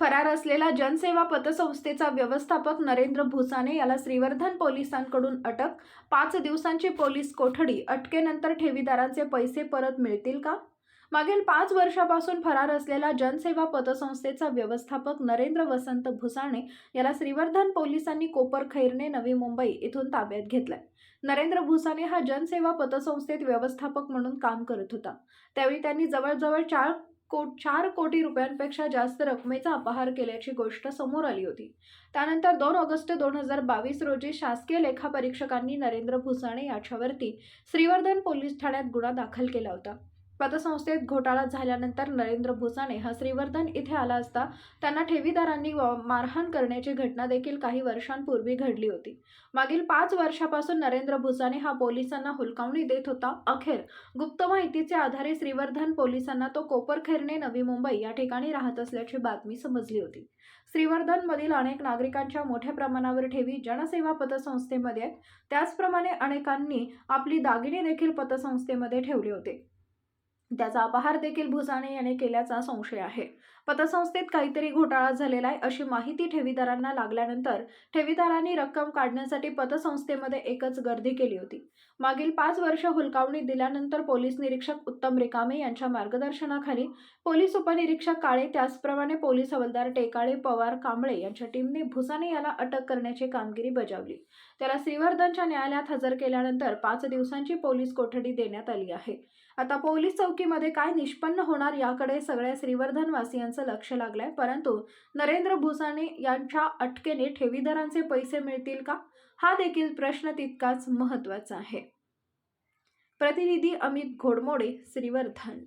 फरार असलेला जनसेवा पतसंस्थेचा व्यवस्थापक नरेंद्र भुसाने याला श्रीवर्धन पोलिसांकडून अटक. पाच दिवसांची पोलीस कोठडी अटकेनंतर ठेवीदारांचे पैसे परत मिळतील का? मागील पाच वर्षापासून फरार असलेला जनसेवा पतसंस्थेचा व्यवस्थापक नरेंद्र वसंत भुसाणे याला श्रीवर्धन पोलिसांनी कोपर खैरने नवी मुंबई इथून ताब्यात घेतलाय. नरेंद्र भुसाने हा जनसेवा पतसंस्थेत व्यवस्थापक म्हणून काम करत होता. त्यावेळी त्यांनी जवळजवळ चार को चार कोटी रुपयांपेक्षा जास्त रकमेचा अपहार केल्याची गोष्ट समोर आली होती. त्यानंतर दोन ऑगस्ट दोन हजार बावीस रोजी शासकीय लेखापरीक्षकांनी नरेंद्र भुसाणे याच्यावरती श्रीवर्धन पोलीस ठाण्यात गुन्हा दाखल केला होता. पतसंस्थेत घोटाळा झाल्यानंतर नरेंद्र भुसाणे हा श्रीवर्धन इथे आला असता त्यांना ठेवीदारांनी मारहाण करण्याची घटना देखील काही वर्षांपूर्वी घडली होती. मागील पाच वर्षापासून नरेंद्र भुसाने हा पोलिसांना हुलकावणी देत होता. अखेर गुप्त माहितीचे आधारे श्रीवर्धन पोलिसांना तो कोपरखेरणे नवी मुंबई या ठिकाणी राहत असल्याची बातमी समजली होती. श्रीवर्धनमधील अनेक नागरिकांच्या मोठ्या प्रमाणावर ठेवी जनसेवा पतसंस्थेमध्ये आहेत. त्याचप्रमाणे अनेकांनी आपली दागिने देखील पतसंस्थेमध्ये ठेवले होते. त्याचा अपहार देखील भुसाणे याने केल्याचा संशय आहे. पतसंस्थेत काहीतरी घोटाळा झालेला आहे अशी माहिती ठेवीदारांना लागल्यानंतर ठेवीदारांनी रक्कम काढण्यासाठी पतसंस्थेमध्ये एकच गर्दी केली होती. मागील पाच वर्ष हुलकावणी दिल्यानंतर पोलीस निरीक्षक उत्तम रिकामे यांच्या मार्गदर्शनाखाली पोलीस उपनिरीक्षक काळे त्याचप्रमाणे पोलीस हवालदार टेकाळे पवार कांबळे यांच्या टीमने भुसाने याला अटक करण्याची कामगिरी बजावली. त्याला श्रीवर्धनच्या न्यायालयात हजर केल्यानंतर पाच दिवसांची पोलीस कोठडी देण्यात आली आहे. आता पोलीस निवडणुकीमध्ये काय निष्पन्न होणार याकडे सगळ्या श्रीवर्धन वासियांचं लक्ष लागलंय. परंतु नरेंद्र भुसाणे यांच्या अटकेने ठेवीदारांचे पैसे मिळतील का? हा देखील प्रश्न तितकाच महत्त्वाचा आहे. प्रतिनिधी अमित घोडमोडे श्रीवर्धन.